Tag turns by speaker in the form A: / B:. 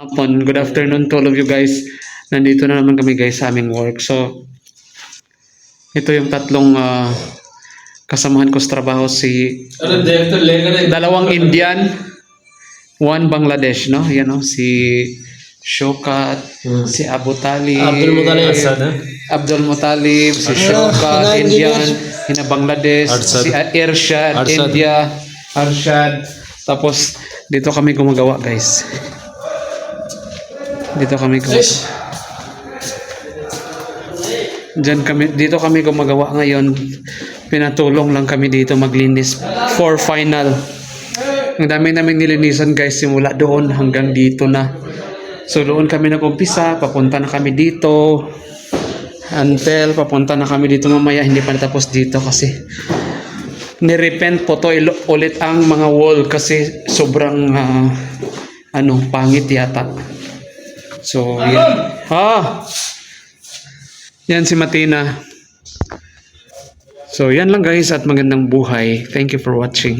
A: Hapon. Good afternoon to all of you guys. Nandito na naman kami guys sa aming work. So, ito yung tatlong uh, kasamahan ko sa trabaho si dalawang Indian, one Bangladesh, no? Yan no? Si Shokat, hmm. si Abu Talib,
B: Abdul Mutalib, eh?
A: Abdul Mutalib si Shokat, Indian, hina Bangladesh,
B: Arsad.
A: si Irshad,
B: Arsad.
A: India, Arshad. Tapos, dito kami gumagawa guys. Dito kami gumagawa. Diyan kami, dito kami gumagawa ngayon. Pinatulong lang kami dito maglinis for final. Ang dami namin nilinisan guys simula doon hanggang dito na. So doon kami nag-umpisa, papunta na kami dito. Until papunta na kami dito mamaya, hindi pa natapos dito kasi nirepent po to ulit ang mga wall kasi sobrang ah, ano, pangit yata. So, yan. Ah! Yan si Matina. So, yan lang guys at magandang buhay. Thank you for watching.